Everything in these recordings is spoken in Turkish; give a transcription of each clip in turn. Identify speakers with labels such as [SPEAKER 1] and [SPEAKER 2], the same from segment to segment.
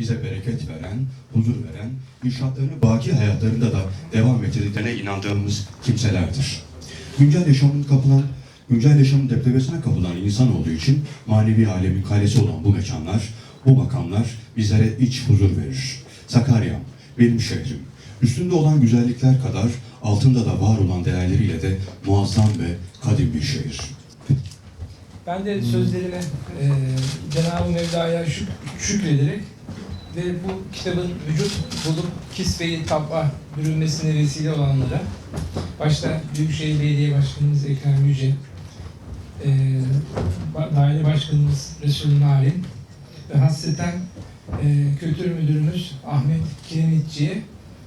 [SPEAKER 1] bize bereket veren, huzur veren, inşaatlarını baki hayatlarında da devam ettirdiklerine inandığımız kimselerdir. Güncel yaşamın kapılan, güncel yaşamın depremesine kapılan insan olduğu için manevi alemin kalesi olan bu mekanlar, bu makamlar bizlere iç huzur verir. Sakarya, benim şehrim. Üstünde olan güzellikler kadar altında da var olan değerleriyle de muazzam ve kadim bir şehir.
[SPEAKER 2] Ben de sözlerime e, Cenab-ı Mevla'ya şük şükrederek ve bu kitabın vücut bulup kisveyi tab'a bürünmesine vesile olanlara, başta Büyükşehir Belediye Başkanımız Ekrem Yüce, e, Daire Başkanımız Resul Narin ve hasreten e, Kültür Müdürümüz Ahmet Kiremitçi'ye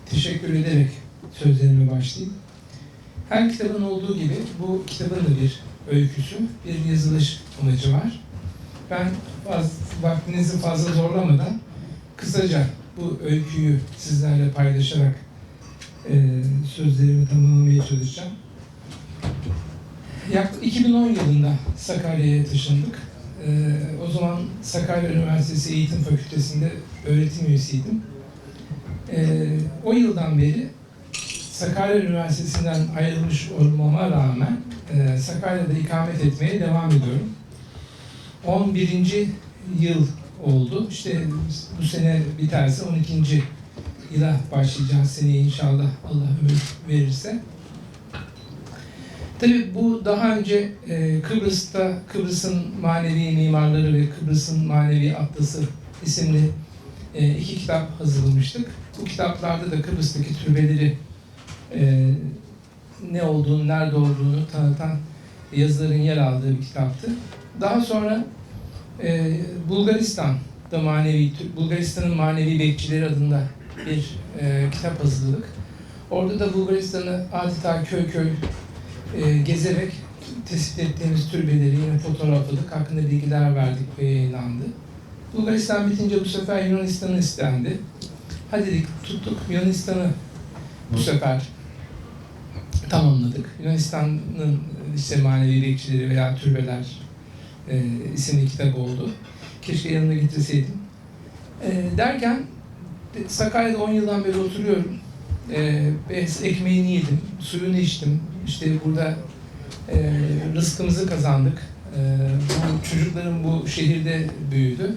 [SPEAKER 2] teşekkür ederek sözlerime başlayayım. Her kitabın olduğu gibi bu kitabın da bir öyküsü, bir yazılış amacı var. Ben faz, vaktinizi fazla zorlamadan kısaca bu öyküyü sizlerle paylaşarak e, sözlerimi tamamlamaya çalışacağım. Yaklaşık 2010 yılında Sakarya'ya taşındık. E, o zaman Sakarya Üniversitesi Eğitim Fakültesi'nde öğretim üyesiydim. E, o yıldan beri Sakarya Üniversitesi'nden ayrılmış olmama rağmen e, Sakarya'da ikamet etmeye devam ediyorum. 11. yıl oldu. İşte bu sene biterse 12. yıla başlayacağız seneye inşallah Allah ömür verirse. Tabii bu daha önce e, Kıbrıs'ta Kıbrıs'ın manevi mimarları ve Kıbrıs'ın manevi atlası isimli e, iki kitap hazırlamıştık. Bu kitaplarda da Kıbrıs'taki türbeleri e, ne olduğunu, nerede olduğunu tanıtan yazıların yer aldığı bir kitaptı. Daha sonra e, Bulgaristan'da manevi, Bulgaristan'ın manevi bekçileri adında bir e, kitap hazırladık. Orada da Bulgaristan'ı adeta köy köy e, gezerek tespit ettiğimiz türbeleri yine fotoğrafladık, hakkında bilgiler verdik ve yayınlandı. Bulgaristan bitince bu sefer Yunanistan'ı istendi. Hadi dedik tuttuk Yunanistan'ı bu sefer tamamladık. Yunanistan'ın işte manevi bekçileri veya türbeler e, isimli kitap oldu. Keşke yanına getirseydim. E, derken Sakarya'da 10 yıldan beri oturuyorum. E, ekmeğini yedim, suyunu içtim. İşte burada e, rızkımızı kazandık. E, bu çocuklarım bu şehirde büyüdü.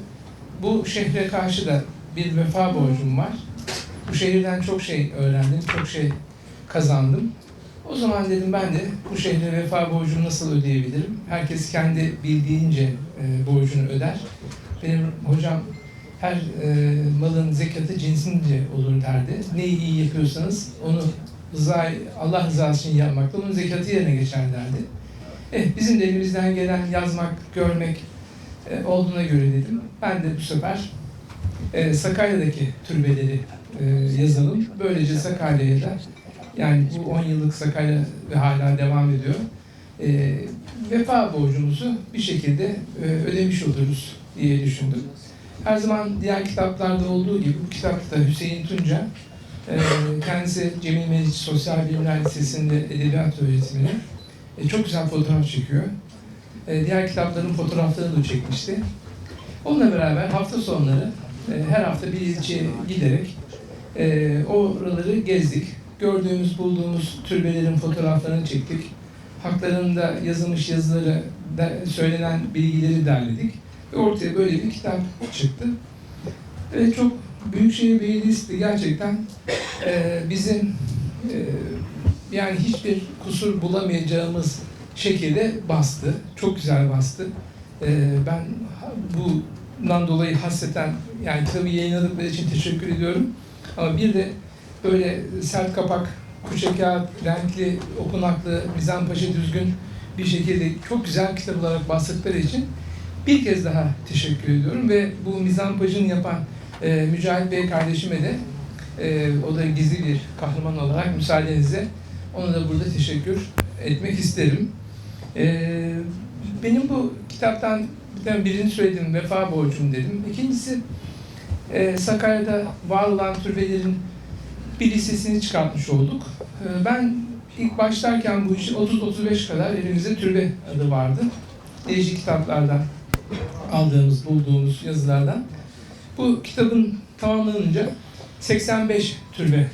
[SPEAKER 2] Bu şehre karşı da bir vefa borcum var. Bu şehirden çok şey öğrendim, çok şey kazandım. O zaman dedim ben de bu şehre vefa borcumu nasıl ödeyebilirim? Herkes kendi bildiğince e, borcunu öder. Benim hocam her e, malın zekatı cinsince olur derdi. Neyi iyi yapıyorsanız onu rıza, Allah rızası için yapmakla onun zekatı yerine geçer derdi. Eh, bizim de elimizden gelen yazmak, görmek e, olduğuna göre dedim. Ben de bu sefer e, Sakarya'daki türbeleri e, yazalım. Böylece Sakarya'ya da yani bu 10 yıllık Sakarya ve hala devam ediyor. E, vefa borcumuzu bir şekilde e, ödemiş oluruz diye düşündüm. Her zaman diğer kitaplarda olduğu gibi bu kitapta Hüseyin Tunca e, kendisi Cemil Meriç Sosyal Bilimler Lisesi'nde edebiyat öğretmeni. E, çok güzel fotoğraf çekiyor. E, diğer kitapların fotoğraflarını da çekmişti. Onunla beraber hafta sonları e, her hafta bir ilçeye giderek e, oraları gezdik. Gördüğümüz, bulduğumuz türbelerin fotoğraflarını çektik. Haklarında yazılmış yazıları, söylenen bilgileri derledik. Ve ortaya böyle bir kitap çıktı. Ve çok Büyükşehir Belediyesi de gerçekten e, bizim e, yani hiçbir kusur bulamayacağımız şekilde bastı. Çok güzel bastı. E, ben bundan dolayı hasreten yani kitabı yayınladıkları için teşekkür ediyorum. Ama bir de böyle sert kapak, kuşa kağıt, renkli, okunaklı, mizampaşa düzgün bir şekilde çok güzel kitap olarak bastıkları için bir kez daha teşekkür ediyorum ve bu mizampajını yapan e, Mücahit Bey kardeşime de e, o da gizli bir kahraman olarak müsaadenizle ona da burada teşekkür etmek isterim. E, benim bu kitaptan bir birini söyledim, vefa borcum dedim. İkincisi e, Sakarya'da var olan türbelerin bir listesini çıkartmış olduk. E, ben ilk başlarken bu işin 30-35 kadar elimizde türbe adı vardı. Değişik kitaplardan aldığımız, bulduğumuz yazılardan. Bu kitabın tamamlanınca 85 türbe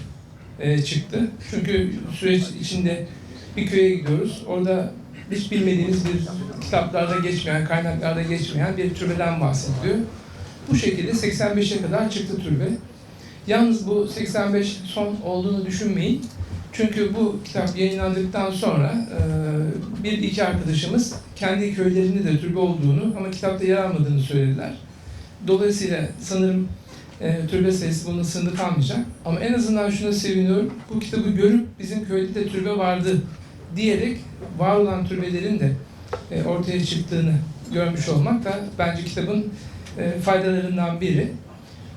[SPEAKER 2] e, çıktı. Çünkü süreç içinde bir köye gidiyoruz. Orada hiç bilmediğimiz bir kitaplarda geçmeyen, kaynaklarda geçmeyen bir türbeden bahsediliyor. Bu şekilde 85'e kadar çıktı türbe. Yalnız bu 85 son olduğunu düşünmeyin. Çünkü bu kitap yayınlandıktan sonra e, bir iki arkadaşımız kendi köylerinde de türbe olduğunu ama kitapta yer almadığını söylediler. Dolayısıyla sanırım e, türbe sayısı bunun sınırlı kalmayacak. Ama en azından şuna seviniyorum. Bu kitabı görüp bizim köyde de türbe vardı diyerek var olan türbelerin de e, ortaya çıktığını görmüş olmak da bence kitabın faydalarından biri.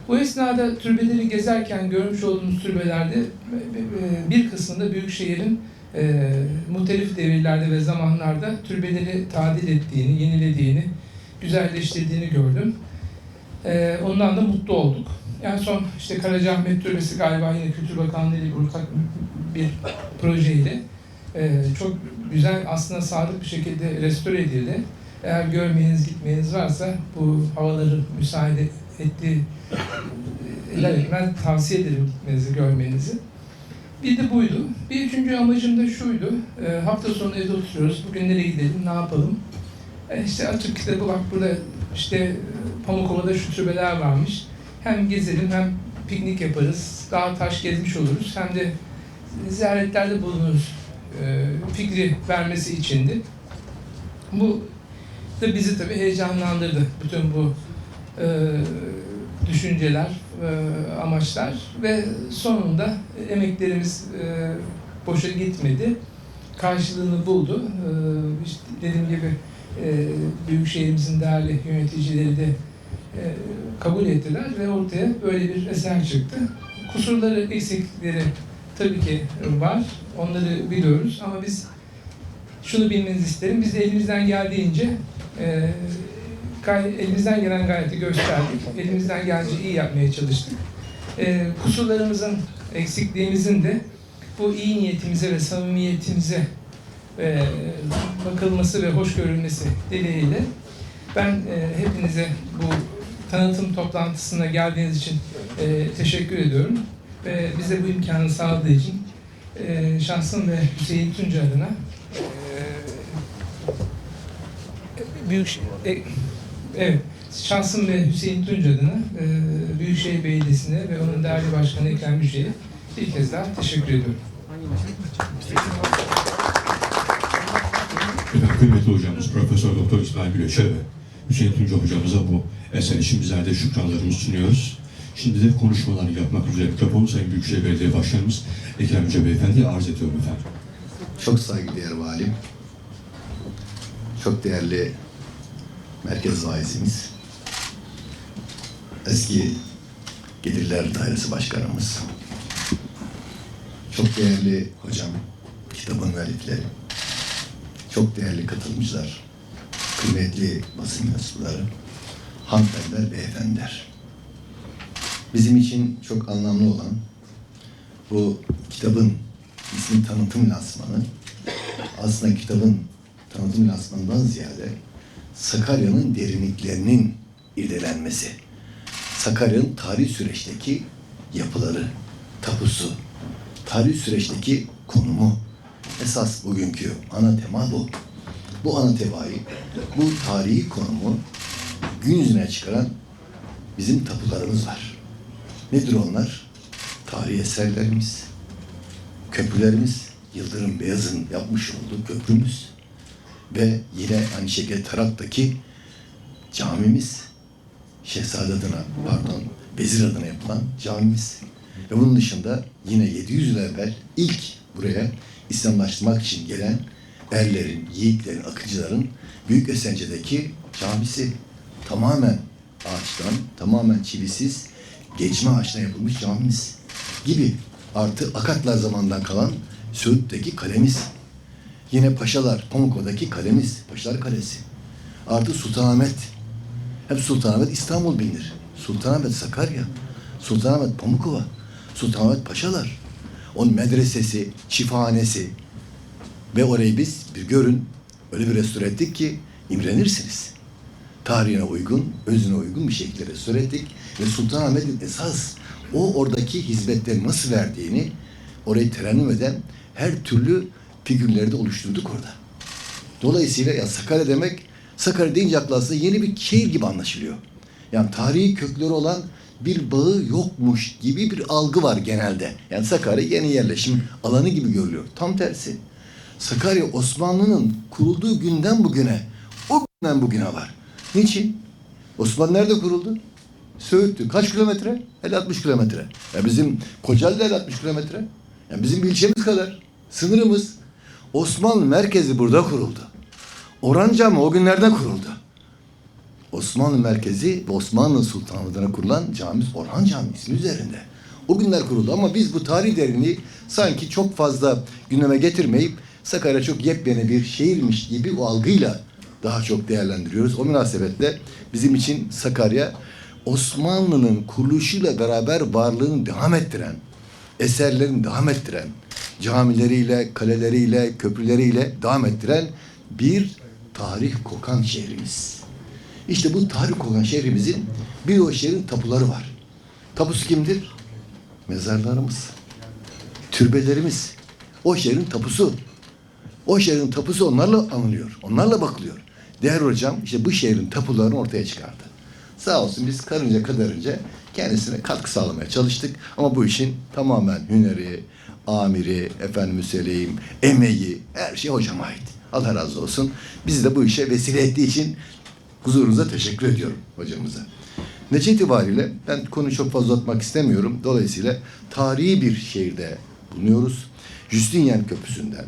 [SPEAKER 2] Bu esnada türbeleri gezerken görmüş olduğumuz türbelerde e, bir kısmında Büyükşehir'in e, muhtelif devirlerde ve zamanlarda türbeleri tadil ettiğini, yenilediğini, güzelleştirdiğini gördüm. E, ondan da mutlu olduk. En son işte Karacaahmet Türbesi galiba yine Kültür Bakanlığı ile ortak bir projeyle e, çok güzel aslında sadık bir şekilde restore edildi. Eğer görmeyeniz, gitmeyeniz varsa bu havaları müsaade ettiği e, ben tavsiye ederim gitmenizi, görmenizi. Bir de buydu. Bir üçüncü amacım da şuydu. E, hafta sonu evde oturuyoruz. Bugün nereye gidelim, ne yapalım? E, işte açıp kitabı bak burada işte e, Pamukova'da şu türbeler varmış. Hem gezelim hem piknik yaparız. Dağ taş gezmiş oluruz. Hem de ziyaretlerde bulunuruz. E, fikri vermesi içindi. Bu da bizi tabii heyecanlandırdı. Bütün bu e, düşünceler, e, amaçlar ve sonunda emeklerimiz e, boşa gitmedi. Karşılığını buldu. E, işte dediğim gibi e, Büyükşehirimizin değerli yöneticileri de e, kabul ettiler ve ortaya böyle bir eser çıktı. Kusurları, eksiklikleri tabii ki var. Onları biliyoruz ama biz şunu bilmenizi isterim. Biz de elimizden geldiğince e, gay- elimizden gelen gayreti gösterdik. Elimizden gelince iyi yapmaya çalıştık. E, kusurlarımızın, eksikliğimizin de bu iyi niyetimize ve samimiyetimize e, bakılması ve hoş görülmesi dileğiyle ben e, hepinize bu tanıtım toplantısına geldiğiniz için e, teşekkür ediyorum. Ve bize bu imkanı sağladığı için e, şahsım ve Hüseyin Tunca adına e, büyük e, evet şahsım ve Hüseyin Tunca adına e, Büyükşehir Belediyesi'ne ve onun değerli başkanı Ekrem Yüce'ye bir kez daha teşekkür ediyorum.
[SPEAKER 1] Efendim kıymetli hocamız Profesör Doktor İsmail Güleç'e ve Hüseyin Tunca hocamıza bu eser için bizler de şükranlarımızı sunuyoruz. Şimdi de konuşmalarını yapmak üzere mikrofonu Sayın Büyükşehir Belediye Başkanımız Ekrem Yüce Beyefendi'ye arz ediyorum efendim.
[SPEAKER 3] Çok saygıdeğer valim, çok değerli merkez vaizimiz, eski Gelirler Dairesi Başkanımız, çok değerli hocam, kitabın müellifleri, çok değerli katılımcılar, kıymetli basın mensupları, hanımefendiler, beyefendiler. Bizim için çok anlamlı olan bu kitabın ismin tanıtım lansmanı aslında kitabın tanıtım lansmanından ziyade Sakarya'nın derinliklerinin irdelenmesi. Sakarya'nın tarih süreçteki yapıları, tapusu, tarih süreçteki konumu. Esas bugünkü ana tema bu. Bu ana temayı, bu tarihi konumu gün yüzüne çıkaran bizim tapularımız var. Nedir onlar? Tarihi eserlerimiz, köprülerimiz, Yıldırım Beyaz'ın yapmış olduğu köprümüz ve yine aynı şekilde Tarak'taki camimiz, Şehzade adına, pardon, Vezir adına yapılan camimiz. Ve bunun dışında yine 700 yıl evvel ilk buraya İslamlaştırmak için gelen erlerin, yiğitlerin, akıcıların Büyük Esence'deki camisi tamamen ağaçtan, tamamen çivisiz, geçme ağaçtan yapılmış camimiz gibi artı Akatlar zamanından kalan Söğüt'teki kalemiz. Yine Paşalar, Pamukova'daki kalemiz, Paşalar Kalesi. Artı Sultanahmet. Hep Sultanahmet İstanbul bilinir. Sultanahmet Sakarya, Sultanahmet Pamukova, Sultanahmet Paşalar. Onun medresesi, şifahanesi. Ve orayı biz bir görün, öyle bir restore ettik ki imrenirsiniz. tarihine uygun, özüne uygun bir şekilde restore ettik. Ve Sultanahmet'in esas o oradaki hizmetleri nasıl verdiğini orayı terennüm eden her türlü figürleri de oluşturduk orada. Dolayısıyla ya Sakarya demek, Sakarya deyince akla aslında yeni bir şehir gibi anlaşılıyor. Yani tarihi kökleri olan bir bağı yokmuş gibi bir algı var genelde. Yani Sakarya yeni yerleşim alanı gibi görülüyor. Tam tersi. Sakarya Osmanlı'nın kurulduğu günden bugüne, o günden bugüne var. Niçin? Osmanlı nerede kuruldu? Söğüt'tü. Kaç kilometre? 50-60 kilometre. Ya bizim Kocaeli de 50-60 kilometre. Yani bizim bir ilçemiz kadar. Sınırımız. Osmanlı merkezi burada kuruldu. Orhan Camii o günlerde kuruldu. Osmanlı merkezi Osmanlı Sultanlığı'na kurulan camimiz Orhan Camii üzerinde. O günler kuruldu ama biz bu tarih derinliği sanki çok fazla gündeme getirmeyip Sakarya çok yepyeni bir şehirmiş gibi o algıyla daha çok değerlendiriyoruz. O münasebetle bizim için Sakarya Osmanlı'nın kuruluşuyla beraber varlığını devam ettiren, eserlerini devam ettiren, camileriyle, kaleleriyle, köprüleriyle devam ettiren bir tarih kokan şehrimiz. İşte bu tarih kokan şehrimizin bir o şehrin tapuları var. Tapusu kimdir? Mezarlarımız, türbelerimiz. O şehrin tapusu. O şehrin tapusu onlarla anılıyor. Onlarla bakılıyor. Değer hocam işte bu şehrin tapularını ortaya çıkardı. Sağ olsun biz karınca kadarınca kendisine katkı sağlamaya çalıştık. Ama bu işin tamamen hüneri, amiri, efendim söyleyeyim, emeği, her şey hocama ait. Allah razı olsun. Bizi de bu işe vesile ettiği için huzurunuza teşekkür ediyorum hocamıza. Netice itibariyle ben konuyu çok fazla uzatmak istemiyorum. Dolayısıyla tarihi bir şehirde bulunuyoruz. Justinian Köprüsü'nden,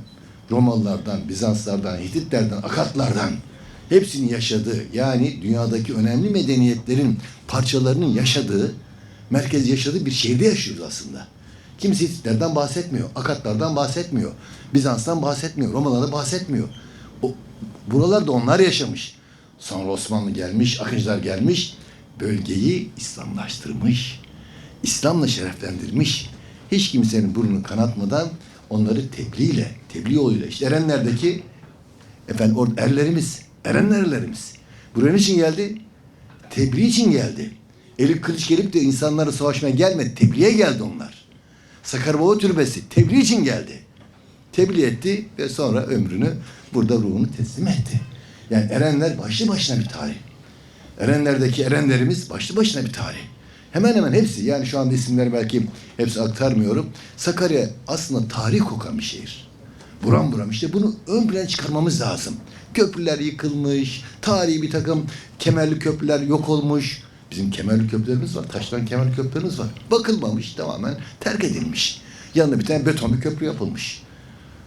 [SPEAKER 3] Romalılardan, Bizanslardan, Hititlerden, Akatlardan hepsinin yaşadığı yani dünyadaki önemli medeniyetlerin parçalarının yaşadığı, merkez yaşadığı bir şehirde yaşıyoruz aslında. Kimse Hititlerden bahsetmiyor, Akatlardan bahsetmiyor, Bizans'tan bahsetmiyor, Romalılardan bahsetmiyor. O, buralarda onlar yaşamış. Sonra Osmanlı gelmiş, Akıncılar gelmiş, bölgeyi İslamlaştırmış. İslam'la şereflendirmiş. Hiç kimsenin burnunu kanatmadan onları tebliğle, tebliğ yoluyla, işte Erenler'deki efendim erlerimiz, Erenlerlerimiz. Buraya için geldi? Tebliğ için geldi. Eli kılıç gelip de insanlara savaşmaya gelmedi. Tebliğe geldi onlar. Sakarbaba Türbesi tebliğ için geldi. Tebliğ etti ve sonra ömrünü burada ruhunu teslim etti. Yani Erenler başlı başına bir tarih. Erenler'deki Erenlerimiz başlı başına bir tarih. Hemen hemen hepsi yani şu anda isimleri belki hepsi aktarmıyorum. Sakarya aslında tarih kokan bir şehir. Buram buram işte bunu ön plana çıkarmamız lazım. Köprüler yıkılmış, tarihi bir takım kemerli köprüler yok olmuş. Bizim kemerli köprülerimiz var, taştan kemerli köprülerimiz var. Bakılmamış, tamamen terk edilmiş. Yanına bir tane beton bir köprü yapılmış.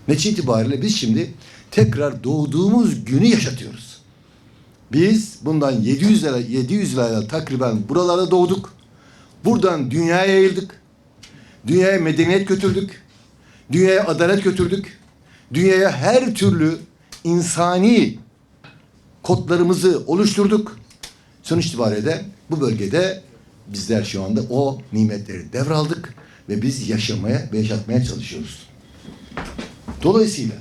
[SPEAKER 3] Netice itibariyle biz şimdi tekrar doğduğumuz günü yaşatıyoruz. Biz bundan 700 lira 700 lira takriben buralarda doğduk. Buradan dünyaya yayıldık. Dünyaya medeniyet götürdük. Dünyaya adalet götürdük. Dünyaya her türlü insani kodlarımızı oluşturduk. Sonuç itibariyle de bu bölgede bizler şu anda o nimetleri devraldık ve biz yaşamaya ve yaşatmaya çalışıyoruz. Dolayısıyla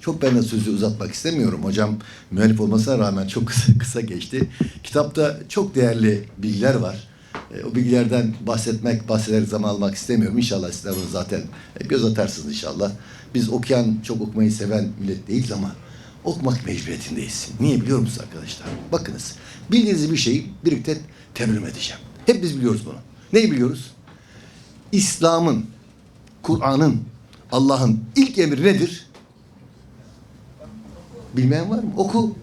[SPEAKER 3] çok ben de sözü uzatmak istemiyorum. Hocam müellif olmasına rağmen çok kısa, kısa geçti. Kitapta çok değerli bilgiler var. E, o bilgilerden bahsetmek, bahseder zaman almak istemiyorum. İnşallah sizler bunu zaten e, göz atarsınız inşallah. Biz okuyan, çok okumayı seven millet değiliz ama okumak mecburiyetindeyiz. Niye biliyor musunuz arkadaşlar? Bakınız, bildiğiniz bir şeyi birlikte tercüme edeceğim. Hep biz biliyoruz bunu. Neyi biliyoruz? İslam'ın, Kur'an'ın, Allah'ın ilk emri nedir? Bilmeyen var mı? Oku.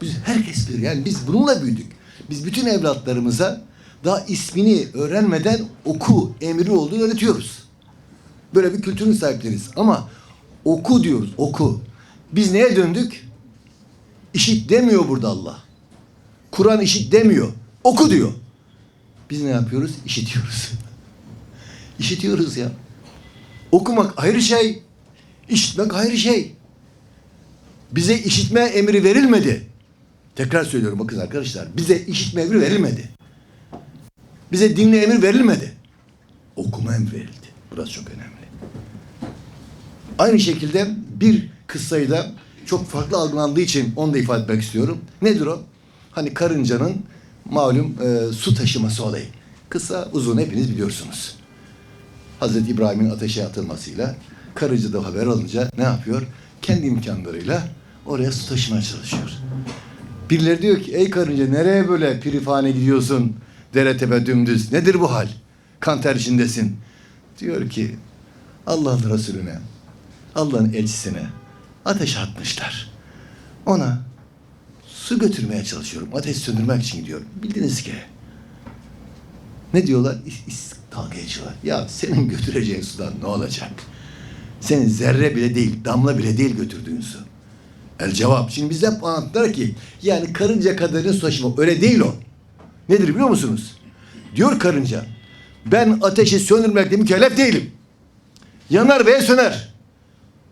[SPEAKER 3] Biz herkes bilir. Yani biz bununla büyüdük. Biz bütün evlatlarımıza daha ismini öğrenmeden oku emri olduğunu öğretiyoruz. Böyle bir kültürün sahipleriyiz. Ama oku diyoruz, oku. Biz neye döndük? İşit demiyor burada Allah. Kur'an işit demiyor. Oku diyor. Biz ne yapıyoruz? İşitiyoruz. İşitiyoruz ya. Okumak ayrı şey, işitmek ayrı şey. Bize işitme emri verilmedi. Tekrar söylüyorum bakın arkadaşlar. Bize işitme emri verilmedi. Bize dinle emir verilmedi. Okuma emri verildi. Burası çok önemli. Aynı şekilde bir kıssayı da çok farklı algılandığı için onu da ifade etmek istiyorum. Nedir o? Hani karıncanın malum e, su taşıması olayı. Kısa uzun hepiniz biliyorsunuz. Hazreti İbrahim'in ateşe atılmasıyla karınca da haber alınca ne yapıyor? Kendi imkanlarıyla oraya su taşımaya çalışıyor. Birileri diyor ki ey karınca nereye böyle pirifane gidiyorsun? Dere tepe dümdüz. Nedir bu hal? Kanter içindesin. Diyor ki Allah'ın Resulüne, Allah'ın elçisine ateş atmışlar. Ona su götürmeye çalışıyorum. Ateş söndürmek için gidiyorum. Bildiniz ki. Ne diyorlar? Dalga geçiyorlar. Ya senin götüreceğin sudan ne olacak? Senin zerre bile değil, damla bile değil götürdüğün su. El cevap. Şimdi bize hep anlattılar ki yani karınca kadarın su taşıma. Öyle değil o. Nedir biliyor musunuz? Diyor karınca. Ben ateşi söndürmekle mükellef değilim. Yanar veya söner.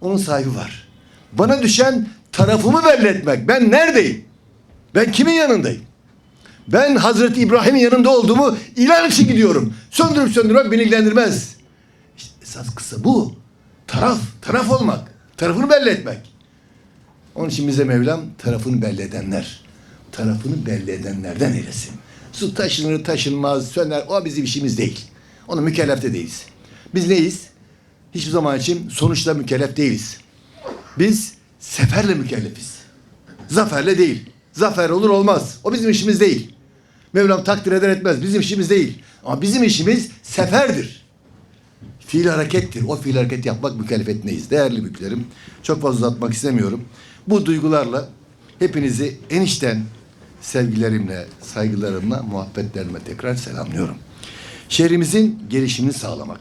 [SPEAKER 3] Onun sahibi var. Bana düşen tarafımı belli etmek. Ben neredeyim? Ben kimin yanındayım? Ben Hazreti İbrahim'in yanında olduğumu ilan için gidiyorum. Söndürüp söndürmek beni ilgilendirmez. İşte esas kısa bu. Taraf, taraf olmak. Tarafını belli etmek. Onun için bize Mevlam tarafını belli edenler, tarafını belli edenlerden eylesin. Su taşınır taşınmaz söner o bizim işimiz değil. Onu mükellef de değiliz. Biz neyiz? Hiçbir zaman için sonuçla mükellef değiliz. Biz seferle mükellefiz. Zaferle değil. Zafer olur olmaz. O bizim işimiz değil. Mevlam takdir eder etmez. Bizim işimiz değil. Ama bizim işimiz seferdir. Fiil harekettir. O fiil hareket yapmak mükellefetindeyiz. Değerli büyüklerim. Çok fazla uzatmak istemiyorum. Bu duygularla hepinizi enişten sevgilerimle, saygılarımla, muhabbetlerimle tekrar selamlıyorum. Şehrimizin gelişimini sağlamak,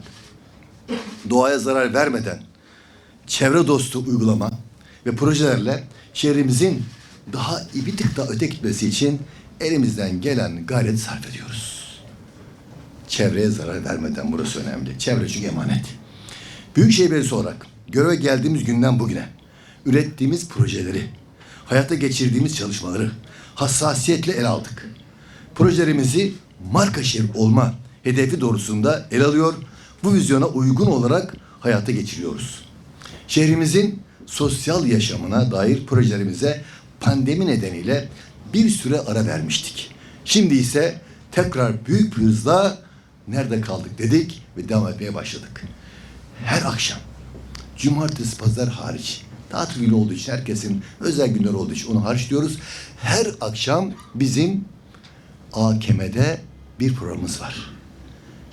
[SPEAKER 3] doğaya zarar vermeden çevre dostu uygulama ve projelerle şehrimizin daha bir tık daha öte gitmesi için elimizden gelen gayreti sarf ediyoruz. Çevreye zarar vermeden burası önemli. Çevre çünkü emanet. Büyükşehir Belediyesi olarak göreve geldiğimiz günden bugüne ürettiğimiz projeleri, hayata geçirdiğimiz çalışmaları hassasiyetle ele aldık. Projelerimizi marka şehir olma hedefi doğrusunda ele alıyor, bu vizyona uygun olarak hayata geçiriyoruz. Şehrimizin sosyal yaşamına dair projelerimize pandemi nedeniyle bir süre ara vermiştik. Şimdi ise tekrar büyük bir hızla nerede kaldık dedik ve devam etmeye başladık. Her akşam, cumartesi, pazar hariç, tatil olduğu için herkesin özel günler olduğu için onu hariç diyoruz. Her akşam bizim AKM'de bir programımız var.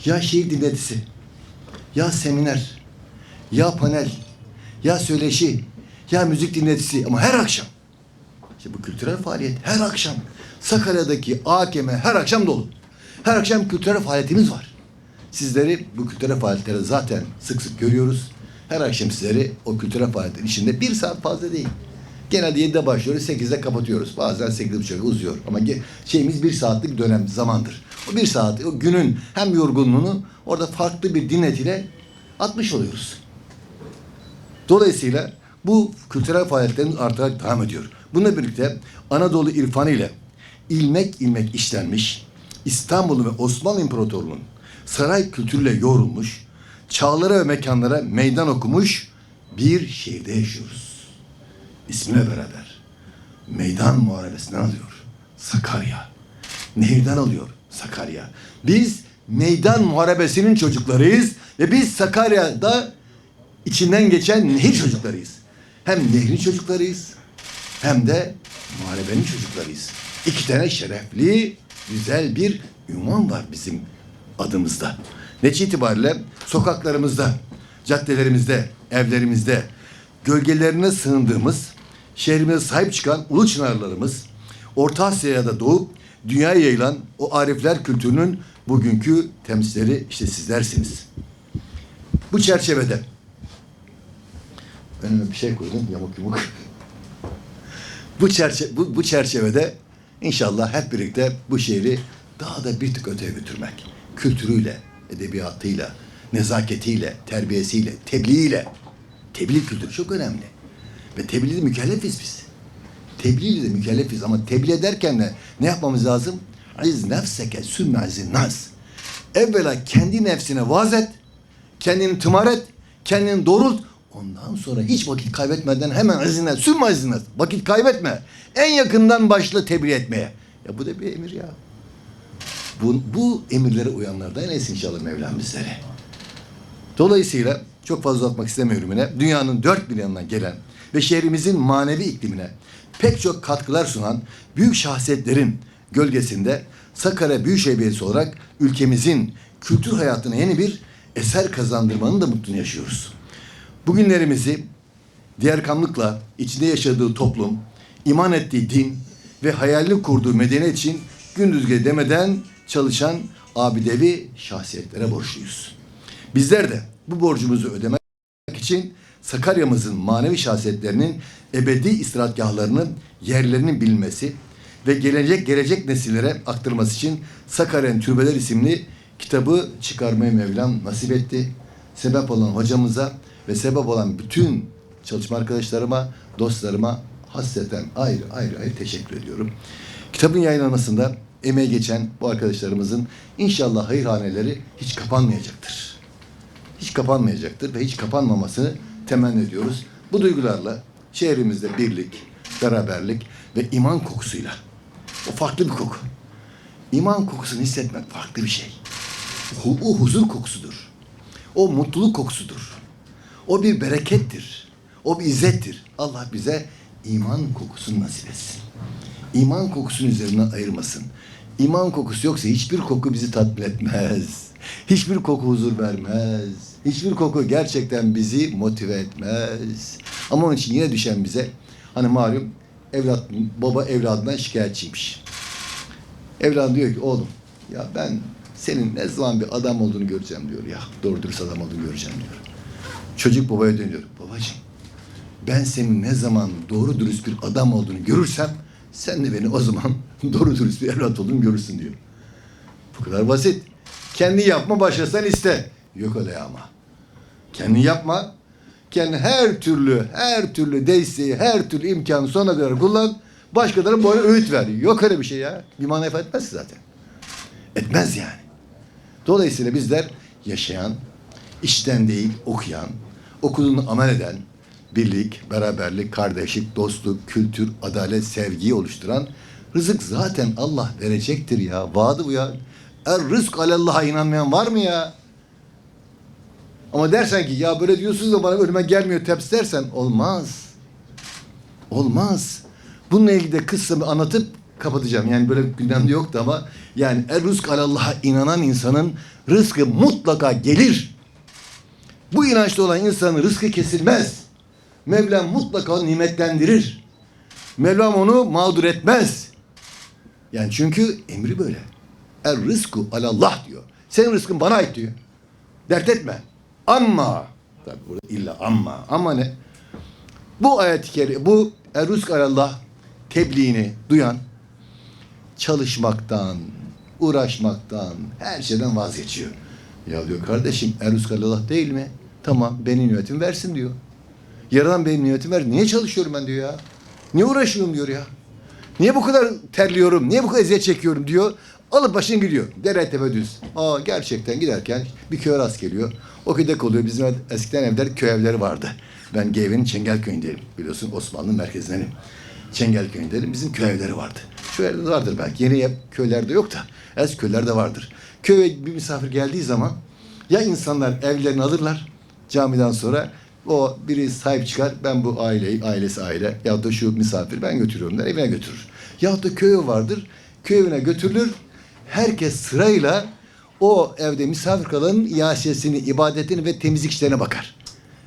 [SPEAKER 3] Ya şehir dinletisi, ya seminer, ya panel, ya söyleşi, ya müzik dinletisi ama her akşam. İşte bu kültürel faaliyet her akşam. Sakarya'daki AKM her akşam dolu. Her akşam kültürel faaliyetimiz var. Sizleri bu kültürel faaliyetlere zaten sık sık görüyoruz. Her akşam sizleri o kültürel faaliyetlerin içinde bir saat fazla değil. Genelde 7'de başlıyoruz, 8'de kapatıyoruz. Bazen 8.30'a uzuyor. Ama şeyimiz bir saatlik dönem zamandır. O bir saat, o günün hem yorgunluğunu orada farklı bir dinletiyle atmış oluyoruz. Dolayısıyla bu kültürel faaliyetlerin artarak devam ediyor. Bununla birlikte Anadolu irfanı ile ilmek ilmek işlenmiş, İstanbul ve Osmanlı İmparatorluğu'nun saray kültürüyle yoğrulmuş, çağlara ve mekanlara meydan okumuş bir şehirde yaşıyoruz. İsmine beraber meydan muharebesinden alıyor. Sakarya. Nehirden alıyor Sakarya. Biz meydan muharebesinin çocuklarıyız ve biz Sakarya'da içinden geçen nehir çocuklarıyız. Hem nehrin çocuklarıyız hem de muharebenin çocuklarıyız. İki tane şerefli, güzel bir ünvan var bizim adımızda. Netice itibariyle sokaklarımızda, caddelerimizde, evlerimizde, gölgelerine sığındığımız, şehrimize sahip çıkan ulu çınarlarımız, Orta Asya'ya da doğup dünyaya yayılan o arifler kültürünün bugünkü temsilcileri işte sizlersiniz. Bu çerçevede önüme bir şey koydum yamuk yumuk. bu, çerçe bu, bu çerçevede inşallah hep birlikte bu şehri daha da bir tık öteye götürmek. Kültürüyle, edebiyatıyla, nezaketiyle, terbiyesiyle, tebliğiyle. Tebliğ kültürü çok önemli. Ve tebliğde mükellefiz biz. Tebliğ de mükellefiz ama tebliğ ederken de ne yapmamız lazım? Aziz nefseke sümme azin nas. Evvela kendi nefsine vaaz et, kendini tımar et, kendini doğrult. Ondan sonra hiç vakit kaybetmeden hemen azine, sümme azine, vakit kaybetme. En yakından başla tebliğ etmeye. Ya bu da bir emir ya. Bu, bu emirlere uyanlardan eylesin inşallah Mevlam bizleri. Dolayısıyla çok fazla uzatmak istemiyorum yine. Dünyanın dört bir yanından gelen ve şehrimizin manevi iklimine pek çok katkılar sunan büyük şahsiyetlerin gölgesinde Sakarya Büyükşehir Belediyesi olarak ülkemizin kültür hayatına yeni bir eser kazandırmanın da mutluluğunu yaşıyoruz. Bugünlerimizi diğer kamlıkla içinde yaşadığı toplum, iman ettiği din ve hayalini kurduğu medeniyet için gündüz gece demeden çalışan abidevi şahsiyetlere borçluyuz. Bizler de bu borcumuzu ödemek için Sakarya'mızın manevi şahsiyetlerinin ebedi istirahatgahlarının yerlerinin bilinmesi ve gelecek gelecek nesillere aktarılması için Sakarya'nın Türbeler isimli kitabı çıkarmayı Mevlam nasip etti. Sebep olan hocamıza ve sebep olan bütün çalışma arkadaşlarıma, dostlarıma hasreten ayrı ayrı ayrı teşekkür ediyorum. Kitabın yayınlanmasında emeği geçen bu arkadaşlarımızın inşallah hayırhaneleri hiç kapanmayacaktır hiç kapanmayacaktır ve hiç kapanmamasını temenni ediyoruz. Bu duygularla şehrimizde birlik, beraberlik ve iman kokusuyla. O farklı bir koku. İman kokusunu hissetmek farklı bir şey. O huzur kokusudur. O mutluluk kokusudur. O bir berekettir. O bir izzettir. Allah bize iman kokusunu nasip etsin. İman kokusunun üzerinden ayırmasın. İman kokusu yoksa hiçbir koku bizi tatmin etmez. Hiçbir koku huzur vermez. Hiçbir koku gerçekten bizi motive etmez. Ama onun için yine düşen bize hani malum evlat baba evladından şikayetçiymiş. Evladı diyor ki oğlum ya ben senin ne zaman bir adam olduğunu göreceğim diyor ya. Doğru dürüst adam olduğunu göreceğim diyor. Çocuk babaya dönüyor. Babacığım ben senin ne zaman doğru dürüst bir adam olduğunu görürsem sen de beni o zaman doğru dürüst bir evlat olduğunu görürsün diyor. Bu kadar basit. Kendi yapma başlasan iste. Yok öyle ama. Kendi yapma. Kendi her türlü, her türlü desteği, her türlü imkanı sonuna kadar kullan. Başkalarına böyle öğüt ver. Yok öyle bir şey ya. Bir mana ifade etmez zaten. Etmez yani. Dolayısıyla bizler yaşayan, işten değil okuyan, okuduğunu amel eden, birlik, beraberlik, kardeşlik, dostluk, kültür, adalet, sevgiyi oluşturan rızık zaten Allah verecektir ya. Vaadi bu ya. Er rızk alallah'a inanmayan var mı ya? Ama dersen ki ya böyle diyorsunuz da bana önüme gelmiyor tepsi dersen olmaz. Olmaz. Bununla ilgili de bir anlatıp kapatacağım. Yani böyle gündemde yoktu ama yani er rızk alallah'a inanan insanın rızkı mutlaka gelir. Bu inançta olan insanın rızkı kesilmez. Mevlam mutlaka nimetlendirir. Mevlam onu mağdur etmez. Yani çünkü emri böyle. Er rızku alallah diyor. Senin rızkın bana ait diyor. Dert etme. Amma. Tabi burada illa amma. Amma ne? Bu ayet-i bu er rızk alallah tebliğini duyan çalışmaktan, uğraşmaktan, her şeyden vazgeçiyor. Ya diyor kardeşim er rızk alallah değil mi? Tamam benim nimetim versin diyor. Yaradan benim nimetim ver. Niye çalışıyorum ben diyor ya? Niye uğraşıyorum diyor ya? Niye bu kadar terliyorum? Niye bu kadar eziyet çekiyorum diyor. Alıp başını gidiyor. Dere tepe düz. Aa gerçekten giderken bir köye rast geliyor. O köyde kalıyor. Bizim eskiden evler köy evleri vardı. Ben Geyve'nin Çengelköy'ündeyim. Biliyorsun Osmanlı merkezindenim. Çengelköy'ündeyim. Bizim köy evleri vardı. Şu evlerde vardır belki. Yeni köylerde yok da. Eski köylerde vardır. Köye bir misafir geldiği zaman ya insanlar evlerini alırlar camiden sonra o biri sahip çıkar ben bu aileyi ailesi aile ya da şu misafir ben götürüyorum der evine götürür. Ya da köy evi vardır köy evine götürülür herkes sırayla o evde misafir kalanın iaşesini, ibadetini ve temizlik işlerine bakar.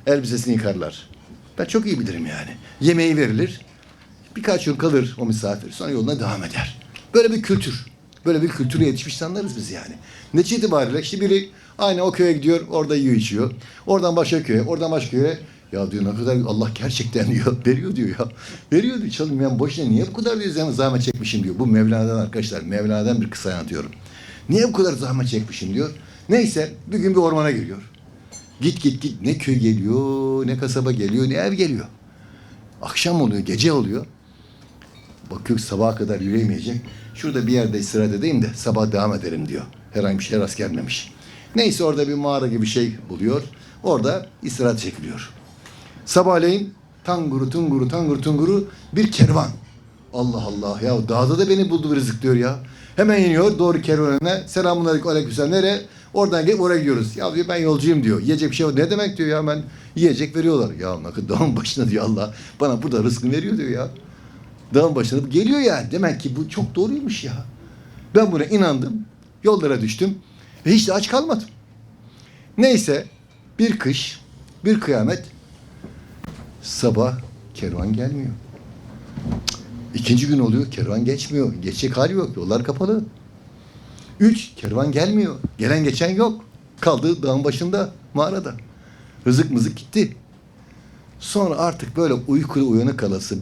[SPEAKER 3] Elbisesini yıkarlar. Ben çok iyi bilirim yani. Yemeği verilir. Birkaç gün kalır o misafir. Sonra yoluna devam eder. Böyle bir kültür. Böyle bir kültüre yetişmiş insanlarız biz yani. Netice itibariyle işte biri aynı o köye gidiyor, orada yiyor içiyor. Oradan başka köye, oradan başka köye. Ya diyor ne kadar Allah gerçekten diyor, veriyor diyor ya. Veriyor diyor çalın ben boşuna niye bu kadar diyor zahmet çekmişim diyor. Bu Mevlana'dan arkadaşlar, Mevlana'dan bir kısa anlatıyorum. Niye bu kadar zahmet çekmişim diyor. Neyse bir gün bir ormana giriyor. Git git git ne köy geliyor, ne kasaba geliyor, ne ev geliyor. Akşam oluyor, gece oluyor. Bakıyor sabaha kadar yürüyemeyecek. Şurada bir yerde istirahat edeyim de sabah devam ederim diyor. Herhangi bir şey rast gelmemiş. Neyse orada bir mağara gibi şey buluyor. Orada istirahat çekiliyor. Sabahleyin tanguru tunguru tanguru tunguru bir kervan. Allah Allah ya dağda da beni buldu bir rızık diyor ya. Hemen iniyor doğru kervanına. Selamun aleyküm aleykümselam nereye? Oradan gelip oraya gidiyoruz. Ya diyor ben yolcuyum diyor. Yiyecek bir şey var. Ne demek diyor ya ben yiyecek veriyorlar. Ya kadar dağın başına diyor Allah. Bana burada rızkını veriyor diyor ya. Dağın başına geliyor yani. Demek ki bu çok doğruymuş ya. Ben buna inandım. Yollara düştüm. Ve hiç de aç kalmadım. Neyse bir kış, bir kıyamet sabah kervan gelmiyor. İkinci gün oluyor kervan geçmiyor. Geçecek hali yok. Yollar kapalı. Üç kervan gelmiyor. Gelen geçen yok. Kaldı dağın başında mağarada. Rızık mızık gitti. Sonra artık böyle uykulu uyanık kalası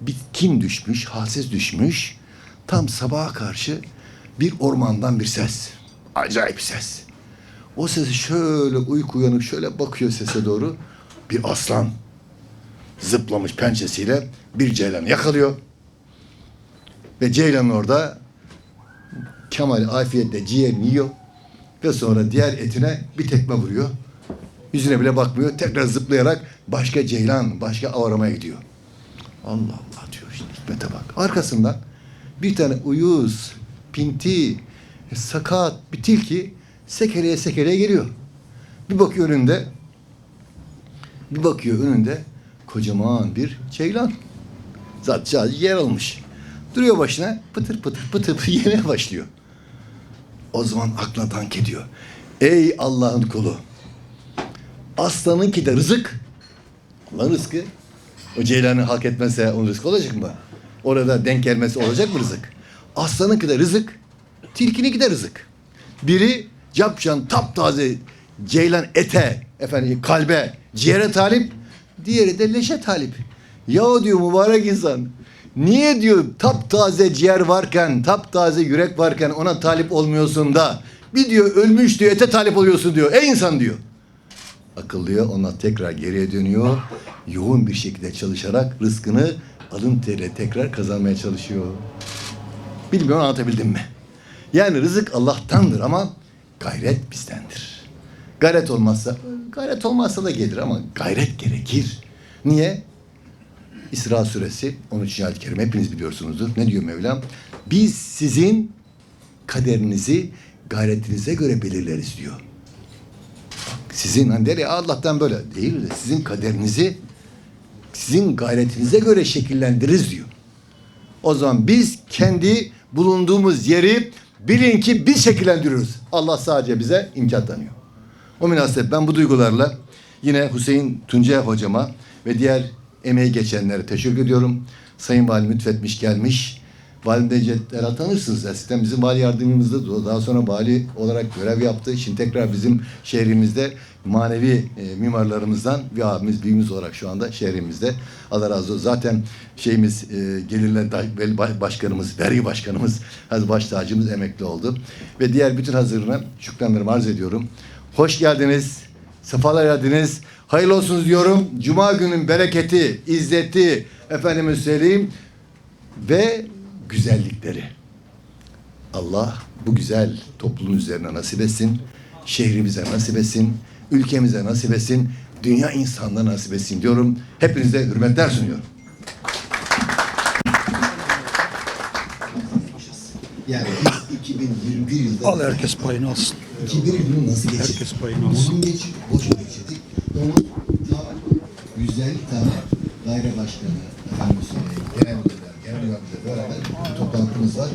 [SPEAKER 3] bitkin düşmüş, halsiz düşmüş. Tam sabaha karşı bir ormandan bir ses. Acayip ses. O sesi şöyle uyku uyanık şöyle bakıyor sese doğru. Bir aslan zıplamış pençesiyle bir ceylanı yakalıyor. Ve ceylan orada Kemal afiyetle ciğerini yiyor. Ve sonra diğer etine bir tekme vuruyor. Yüzüne bile bakmıyor. Tekrar zıplayarak başka ceylan, başka av aramaya gidiyor. Allah Allah diyor işte hikmete bak. Arkasından bir tane uyuz, pinti, sakat bir tilki sekereye sekereye geliyor. Bir bakıyor önünde, bir bakıyor önünde kocaman bir ceylan. Zaten yer almış. Duruyor başına pıtır pıtır pıtır pıtır yemeye başlıyor. O zaman aklına dank ediyor. Ey Allah'ın kulu. Aslanınki de rızık. Allah'ın rızkı. O ceylanı hak etmezse onun rızkı olacak mı? Orada denk gelmesi olacak mı rızık? Aslanınki de rızık. Tilkininki de rızık. Biri capcan taptaze ceylan ete, efendim kalbe, ciğere talip. Diğeri de leşe talip. Ya diyor mübarek insan. Niye diyor taptaze ciğer varken, taptaze yürek varken ona talip olmuyorsun da bir diyor ölmüş diyor ete talip oluyorsun diyor. Ey insan diyor. Akıllıya ona tekrar geriye dönüyor. Yoğun bir şekilde çalışarak rızkını alın teriyle tekrar kazanmaya çalışıyor. Bilmiyorum anlatabildim mi? Yani rızık Allah'tandır ama gayret bizdendir. Gayret olmazsa, gayret olmazsa da gelir ama gayret gerekir. Niye? İsra suresi 13. ayet-i kerime hepiniz biliyorsunuzdur. Ne diyor Mevlam? Biz sizin kaderinizi gayretinize göre belirleriz diyor. Sizin hani der ya Allah'tan böyle değil de sizin kaderinizi sizin gayretinize göre şekillendiririz diyor. O zaman biz kendi bulunduğumuz yeri bilin ki biz şekillendiriyoruz. Allah sadece bize imkan tanıyor. O münasebet ben bu duygularla yine Hüseyin Tuncay hocama ve diğer emeği geçenlere teşekkür ediyorum. Sayın Valim lütfetmiş gelmiş. Valim de Cetler'a tanırsınız. Eskiden bizim vali yardımcımızdı. Daha sonra vali olarak görev yaptı. Şimdi tekrar bizim şehrimizde manevi e, mimarlarımızdan bir abimiz, büyüğümüz olarak şu anda şehrimizde. Allah razı olsun. Zaten şeyimiz e, gelirler başkanımız, vergi başkanımız, baş tacımız emekli oldu. Ve diğer bütün hazırına şükranlarımı arz ediyorum. Hoş geldiniz. Sefalar geldiniz. Hayırlı olsun diyorum. Cuma günün bereketi, izzeti, efendime söyleyeyim ve güzellikleri. Allah bu güzel toplumun üzerine nasip etsin. Şehrimize nasip etsin. Ülkemize nasip etsin. Dünya insanlarına nasip etsin diyorum. Hepinize hürmetler sunuyorum.
[SPEAKER 4] Yani biz 2021 yılında
[SPEAKER 5] Al herkes payını alsın.
[SPEAKER 4] 2001 yılını nasıl geçirdik?
[SPEAKER 5] Herkes payını alsın.
[SPEAKER 4] Bugün geçirdik, boşa geçirdik. Onun tam 150 tane daire başkanı, efendim söyleyeyim, genel müdürler, genel yardımcılar beraber bir toplantımız var.